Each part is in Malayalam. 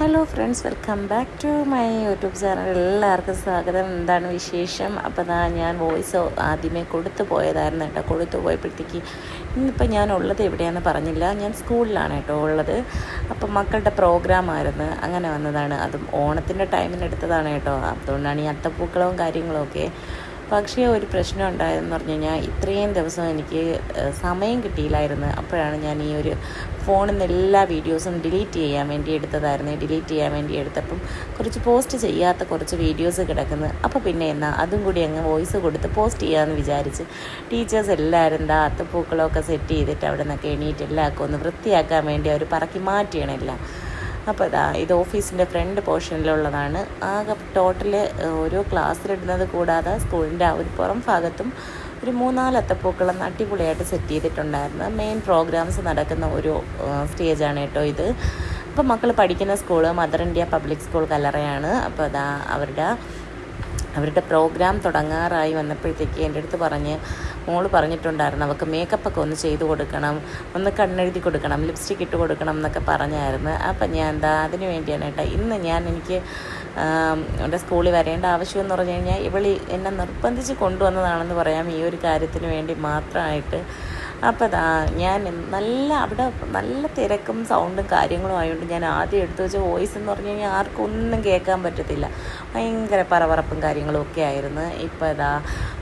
Hello friends welcome back to my YouTube channel എല്ലാവർക്കും സ്വാഗതം. എന്താണ് വിശേഷം? അപ്പോൾ ദാ ഞാൻ വോയിസ് ആദ്യമേ കൊടുത്തു പോയതായിരുന്നു കേട്ടോ. കൊടുത്തു പോയപ്പോഴത്തേക്ക് ഇന്നിപ്പോൾ ഞാൻ ഉള്ളത് എവിടെയാണെന്ന് പറഞ്ഞില്ല. ഞാൻ സ്കൂളിലാണ് കേട്ടോ ഉള്ളത്. അപ്പോൾ മക്കളുടെ പ്രോഗ്രാം ആയിരുന്നു. അങ്ങനെ വന്നതാണ്. അതും ഓണത്തിന്റെ ടൈമിനെടുത്തതാണ് കേട്ടോ. അതുകൊണ്ടാണ് ഈ അത്തപ്പൂക്കളവും കാര്യങ്ങളും ഒക്കെ പക്ഷേ ഒരു പ്രശ്നം ഉണ്ടായതെന്ന് പറഞ്ഞു കഴിഞ്ഞാൽ ഇത്രയും ദിവസം എനിക്ക് സമയം കിട്ടിയില്ലായിരുന്നു. അപ്പോഴാണ് ഞാൻ ഈ ഒരു ഫോണിൽ നിന്ന് എല്ലാ വീഡിയോസും ഡിലീറ്റ് ചെയ്യാൻ വേണ്ടി എടുത്തതായിരുന്നു. ഡിലീറ്റ് ചെയ്യാൻ വേണ്ടി എടുത്തപ്പം കുറച്ച് പോസ്റ്റ് ചെയ്യാത്ത കുറച്ച് വീഡിയോസ് കിടക്കുന്നു. അപ്പോൾ പിന്നെ എന്നാൽ അതും കൂടി അങ്ങ് വോയിസ് കൊടുത്ത് പോസ്റ്റ് ചെയ്യാമെന്ന് വിചാരിച്ച് ടീച്ചേഴ്സ് എല്ലാവരും എന്താ അത്തപ്പൂക്കളമൊക്കെ സെറ്റ് ചെയ്തിട്ട് അവിടെ നിന്നൊക്കെ എണീറ്റ് എല്ലാവർക്കും ഒന്ന് വൃത്തിയാക്കാൻ വേണ്ടി അവർ പറക്കി മാറ്റിയാണ് എല്ലാം. അപ്പോൾ ഇതാ ഇത് ഓഫീസിന്റെ ഫ്രണ്ട് പോർഷനിലുള്ളതാണ്. ആകെ ടോട്ടൽ ഓരോ ക്ലാസ്സിലിടുന്നത് കൂടാതെ സ്കൂളിന്റെ ആ ഒരു പുറം ഭാഗത്തും ഒരു മൂന്നാൽ അത്തപ്പൂക്കളം അടിപൊളിയായിട്ട് സെറ്റ് ചെയ്തിട്ടുണ്ടായിരുന്നു. മെയിൻ പ്രോഗ്രാംസ് നടക്കുന്ന ഒരു സ്റ്റേജാണ് കേട്ടോ ഇത്. അപ്പോൾ മക്കൾ പഠിക്കുന്ന school mother India public school കല്ലറയാണ്. അപ്പോൾ അതാ അവരുടെ അവരുടെ പ്രോഗ്രാം തുടങ്ങാറായി വന്നപ്പോഴത്തേക്ക് എന്റെ അടുത്ത് പറഞ്ഞ് മോൾ പറഞ്ഞിട്ടുണ്ടായിരുന്നു അവൾക്ക് മേക്കപ്പൊക്കെ ഒന്ന് ചെയ്ത് കൊടുക്കണം ഒന്ന് കണ്ണെഴുതി കൊടുക്കണം ലിപ്സ്റ്റിക് ഇട്ട് കൊടുക്കണം എന്നൊക്കെ പറഞ്ഞായിരുന്നു. അപ്പം ഞാൻ എന്താ അതിന് വേണ്ടിയാണ് കേട്ടോ. ഇന്ന് ഞാൻ എനിക്ക് എന്റെ സ്കൂളിൽ വരേണ്ട ആവശ്യമെന്ന് പറഞ്ഞു കഴിഞ്ഞാൽ ഇവളി എന്നെ നിർബന്ധിച്ച് കൊണ്ടുവന്നതാണെന്ന് പറയാം. ഈ ഒരു കാര്യത്തിന് വേണ്ടി മാത്രമായിട്ട് അപ്പോൾ ഞാൻ നല്ല അവിടെ നല്ല തിരക്കും സൗണ്ടും കാര്യങ്ങളും ആയതുകൊണ്ട് ഞാൻ ആദ്യം എടുത്തു വെച്ച വോയിസ് എന്ന് പറഞ്ഞു കഴിഞ്ഞാൽ ആർക്കും ഒന്നും കേൾക്കാൻ പറ്റത്തില്ല. ഭയങ്കര പറവറപ്പും കാര്യങ്ങളും ഒക്കെ ആയിരുന്നു. ഇപ്പോൾ ഇതാ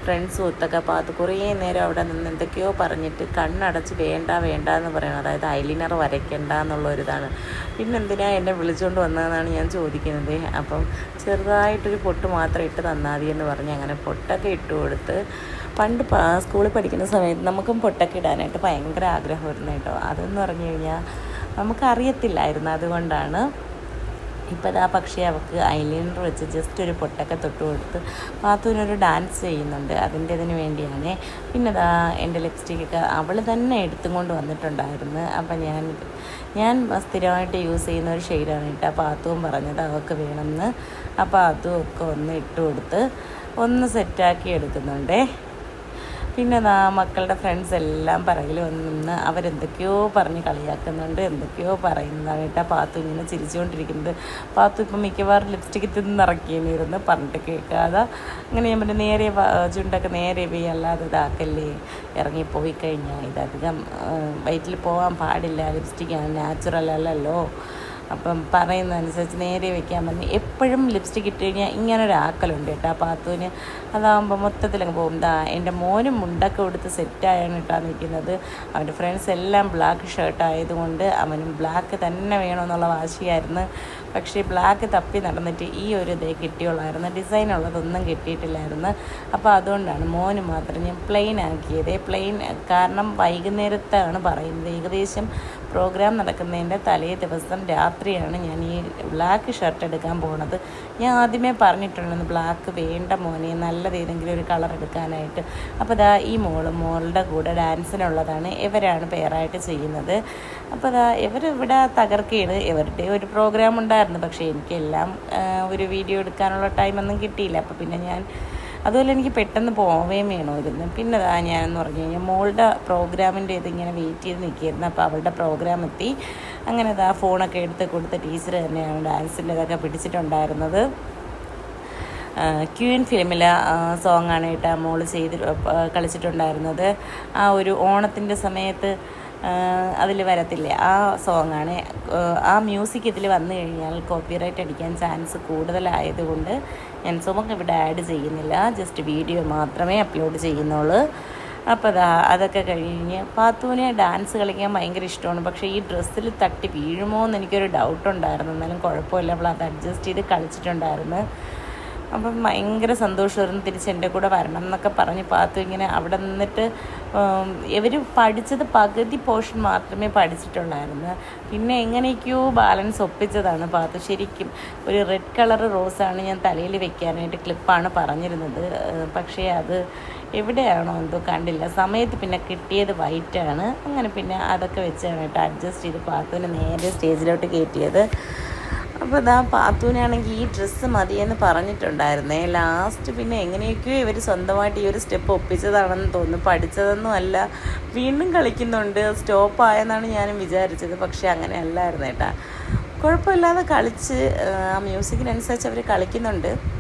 ഫ്രണ്ട്സും ഒത്തൊക്കെ പാത്ത് കുറേ നേരം അവിടെ നിന്ന് എന്തൊക്കെയോ പറഞ്ഞിട്ട് കണ്ണടച്ച് വേണ്ട വേണ്ട എന്ന് പറയണം. അതായത് ഐലിനർ വരയ്ക്കണ്ട എന്നുള്ളൊരിതാണ് പിന്നെ എന്തിനാ എന്നെ വിളിച്ചുകൊണ്ട് വന്നതെന്നാണ് ഞാൻ ചോദിക്കുന്നത്. അപ്പം ചെറുതായിട്ടൊരു പൊട്ട് മാത്രം ഇട്ട് തന്നാൽ മതി എന്ന് പറഞ്ഞ് അങ്ങനെ പൊട്ടൊക്കെ ഇട്ട് കൊടുത്ത് പണ്ട് സ്കൂളിൽ പഠിക്കുന്ന സമയത്ത് നമുക്കും പൊട്ടൊക്കെ ഇടാനായിട്ട് ഭയങ്കര ആഗ്രഹമായിരുന്നു കേട്ടോ. അതെന്ന് പറഞ്ഞു കഴിഞ്ഞാൽ നമുക്കറിയത്തില്ലായിരുന്നു അതുകൊണ്ടാണ്. ഇപ്പം ആ പക്ഷേ അവൾക്ക് ഐലൈനർ വെച്ച് ജസ്റ്റ് ഒരു പൊട്ടൊക്കെ തൊട്ട് കൊടുത്ത് പാത്തൂനൊരു ഡാൻസ് ചെയ്യുന്നുണ്ട്. അതിന്റെ ഇതിന് വേണ്ടിയാണ്. പിന്നെ ദാ എന്റെ ലിപ്സ്റ്റിക്കൊക്കെ അവൾ തന്നെ എടുത്തും കൊണ്ട് വന്നിട്ടുണ്ടായിരുന്നു. അപ്പം ഞാൻ ഞാൻ സ്ഥിരമായിട്ട് യൂസ് ചെയ്യുന്ന ഒരു ഷെയ്ഡാണ് കേട്ടോ. പാത്തുവും പറഞ്ഞത് അവൾക്ക് വേണമെന്ന്. അപ്പോൾ അതും ഒക്കെ ഒന്ന് ഇട്ട് കൊടുത്ത് ഒന്ന് സെറ്റാക്കി എടുക്കുന്നുണ്ടേ. പിന്നെ നാ മക്കളുടെ ഫ്രണ്ട്സ് എല്ലാം പറയിൽ വന്ന് അവരെന്തൊക്കെയോ പറഞ്ഞ് കളിയാക്കുന്നുണ്ട് എന്തൊക്കെയോ പറയുന്നതാണ് കേട്ടോ പാത്തു ഇങ്ങനെ ചിരിച്ചുകൊണ്ടിരിക്കുന്നത്. പാത്തു ഇപ്പം മിക്കവാറും ലിപ്സ്റ്റിക്ക് തിന്നിറക്കിയിരുന്നു പറഞ്ഞിട്ട് കേൾക്കാതെ അങ്ങനെ ഞാൻ പറഞ്ഞു നേരെ ചുണ്ടൊക്കെ നേരെ പോയി അല്ലാതെ ഇതാക്കല്ലേ. ഇറങ്ങിപ്പോയി കഴിഞ്ഞാൽ ഇതധികം വയറ്റിൽ പോകാൻ പാടില്ല. ലിപ്സ്റ്റിക്ക് നാച്ചുറൽ അല്ലല്ലോ. അപ്പം പറയുന്നതനുസരിച്ച് നേരെ വെക്കാൻ പറഞ്ഞു എപ്പോഴും ലിപ്സ്റ്റിക് ഇട്ട് കഴിഞ്ഞാൽ ഒരു ആക്കലുണ്ട് കേട്ടോ. പാത്തുവിന് അതാകുമ്പോൾ മൊത്തത്തിലങ്ങ് പോകും. ദാ എന്റെ മോനും മുണ്ടൊക്കെ കൊടുത്ത് സെറ്റായാണ് കേട്ടോ നിൽക്കുന്നത്. അവന്റെ ഫ്രണ്ട്സ് എല്ലാം ബ്ലാക്ക് ഷർട്ട് ആയതുകൊണ്ട് അവനും ബ്ലാക്ക് തന്നെ വേണമെന്നുള്ള വാശിയായിരുന്നു. പക്ഷേ ബ്ലാക്ക് തപ്പി നടന്നിട്ട് ഈ ഒരു ഇതേ കിട്ടിയുള്ളായിരുന്നു. ഡിസൈൻ ഉള്ളതൊന്നും കിട്ടിയിട്ടില്ലായിരുന്നു. അപ്പോൾ അതുകൊണ്ടാണ് മോന് മാത്രം ഞാൻ പ്ലെയിൻ ആക്കിയത്. പ്ലെയിൻ കാരണം വൈകുന്നേരത്താണ് പറയുന്നത്. ഏകദേശം പ്രോഗ്രാം നടക്കുന്നതിന്റെ തലേ ദിവസം രാത്രിയാണ് ഞാൻ ഈ ബ്ലാക്ക് ഷർട്ട് എടുക്കാൻ പോണത്. ഞാൻ ആദ്യമേ പറഞ്ഞിട്ടുണ്ടെന്ന് ബ്ലാക്ക് വേണ്ട മോനെ നല്ലത് ഏതെങ്കിലും ഒരു കളർ എടുക്കാനായിട്ട്. അപ്പോൾ ദാ ഈ മോൾ മോളുടെ കൂടെ ഡാൻസിനുള്ളതാണ് ഇവരാണ് പെയറായിട്ട് ചെയ്യുന്നത്. അപ്പോൾ ദാ ഇവർ ഇവിടെ തകർക്കുകയാണ് ഇവരുടെ ഒരു പ്രോഗ്രാം ഉണ്ടായിരുന്നു പക്ഷേ എനിക്കെല്ലാം ഒരു വീഡിയോ എടുക്കാനുള്ള ടൈമൊന്നും കിട്ടിയില്ല. അപ്പോൾ പിന്നെ ഞാൻ അതുപോലെ എനിക്ക് പെട്ടെന്ന് പോവുകയും വേണമായിരുന്നു. പിന്നെ അതാ ഞാനെന്ന് പറഞ്ഞു കഴിഞ്ഞാൽ മോളുടെ പ്രോഗ്രാമിന്റെ ഇതിങ്ങനെ വെയിറ്റ് ചെയ്ത് നിൽക്കുകയായിരുന്നു. അപ്പോൾ അവളുടെ പ്രോഗ്രാം എത്തി. അങ്ങനെ അതാ ഫോണൊക്കെ എടുത്ത് കൊടുത്ത ടീച്ചർ തന്നെയാണ് ഡാൻസിന്റെ ഇതൊക്കെ പിടിച്ചിട്ടുണ്ടായിരുന്നത്. ക്യൂൻ ഫിലിമിലെ സോങ്ങാണ് കേട്ടോ മോൾ ചെയ്ത് കളിച്ചിട്ടുണ്ടായിരുന്നത്. ആ ഒരു ഓണത്തിന്റെ സമയത്ത് അതിൽ വരത്തില്ലേ. ആ സോങ്ങാണ്. ആ മ്യൂസിക് ഇതിൽ വന്നു കഴിഞ്ഞാൽ കോപ്പിറൈറ്റ് അടിക്കാൻ ചാൻസ് കൂടുതലായതുകൊണ്ട് ഞാൻ സോങ് ഇവിടെ ആഡ് ചെയ്യുന്നില്ല. ജസ്റ്റ് വീഡിയോ മാത്രമേ അപ്ലോഡ് ചെയ്യുന്നുള്ളൂ. അപ്പോൾ അതാ അതൊക്കെ കഴിഞ്ഞ് പാത്തുവിനെ ഡാൻസ് കളിക്കാൻ ഭയങ്കര ഇഷ്ടമാണ്. പക്ഷേ ഈ ഡ്രസ്സിൽ തട്ടി വീഴുമോ എന്ന് എനിക്കൊരു ഡൗട്ട് ഉണ്ടായിരുന്നു എന്നാലും കുഴപ്പമില്ല. അവൾ അത് അഡ്ജസ്റ്റ് ചെയ്ത് കളിച്ചിട്ടുണ്ടായിരുന്നു. അപ്പം ഭയങ്കര സന്തോഷമായിരുന്നു തിരിച്ച് എന്റെ കൂടെ വരണം എന്നൊക്കെ പറഞ്ഞ് പാത്തു ഇങ്ങനെ അവിടെ നിന്നിട്ട് ഇവർ പഠിച്ചത് പകുതി പോർഷൻ മാത്രമേ പഠിച്ചിട്ടുള്ളായിരുന്നു. പിന്നെ എങ്ങനെയൊക്കെയോ ബാലൻസ് ഒപ്പിച്ചതാണ് പാത്തു. ശരിക്കും ഒരു റെഡ് കളർ റോസാണ് ഞാൻ തലയിൽ വെക്കാനായിട്ട് ക്ലിപ്പാണ് പറഞ്ഞിരുന്നത്. പക്ഷേ അത് എവിടെയാണോ എന്തോ കണ്ടില്ല. സമയത്ത് പിന്നെ കിട്ടിയത് വൈറ്റാണ്. അങ്ങനെ പിന്നെ അതൊക്കെ വെച്ചാണ് കേട്ടോ അഡ്ജസ്റ്റ് ചെയ്ത് പാത്തുവിനെ നേരെ സ്റ്റേജിലോട്ട് കയറ്റിയത്. അപ്പോൾ ഇതാ പാത്തൂനാണെങ്കിൽ ഈ ഡ്രസ്സ് മതിയെന്ന് പറഞ്ഞിട്ടുണ്ടായിരുന്നേ. ലാസ്റ്റ് പിന്നെ എങ്ങനെയൊക്കെയോ ഇവർ സ്വന്തമായിട്ട് ഈ ഒരു സ്റ്റെപ്പ് ഒപ്പിച്ചതാണെന്ന് തോന്നുന്നു. പഠിച്ചതൊന്നും അല്ല. വീണ്ടും കളിക്കുന്നുണ്ട്. സ്റ്റോപ്പ് ആയെന്നാണ് ഞാനും വിചാരിച്ചത്. പക്ഷേ അങ്ങനെ അല്ലായിരുന്നു കേട്ടാ. കുഴപ്പമില്ലാതെ കളിച്ച് ആ മ്യൂസിക്കിനനുസരിച്ച് അവർ കളിക്കുന്നുണ്ട്.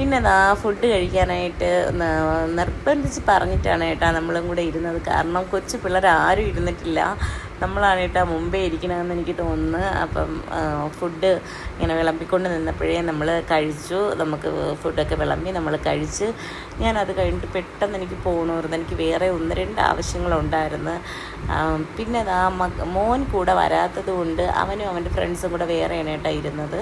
പിന്നെ ദാ ഫുഡ് കഴിക്കാനായിട്ട് നിർബന്ധിച്ച് പറഞ്ഞിട്ടാണ് ഏട്ടാ നമ്മളും കൂടെ ഇരുന്നത്. കാരണം കൊച്ചു പിള്ളേർ ആരും ഇരുന്നിട്ടില്ല. നമ്മളാണ് ഏട്ടാ മുമ്പേ ഇരിക്കണമെന്ന് എനിക്ക് തോന്നുന്നു. അപ്പം ആ, ഫുഡ് ഇങ്ങനെ വിളമ്പിക്കൊണ്ട് നിന്നപ്പോഴേ നമ്മൾ കഴിച്ചു. നമുക്ക് ഫുഡൊക്കെ വിളമ്പി നമ്മൾ കഴിച്ച്. ഞാനത് കഴിഞ്ഞിട്ട് പെട്ടെന്ന് എനിക്ക് പോകണമായിരുന്നു എനിക്ക് വേറെ ഒന്ന് രണ്ട് ആവശ്യങ്ങളുണ്ടായിരുന്നു. ആ, പിന്നെ മക മോൻ കൂടെ വരാത്തത് കൊണ്ട് അവനും അവന്റെ ഫ്രണ്ട്സും കൂടെ വേറെയാണ് ഏട്ടാ ഇരുന്നത്.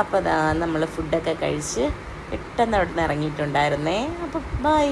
അപ്പോൾ നമ്മൾ ഫുഡൊക്കെ കഴിച്ച് പെട്ടെന്ന് അവിടെ നിന്ന് ഇറങ്ങിയിട്ടുണ്ടായിരുന്നേ. അപ്പോൾ ബൈ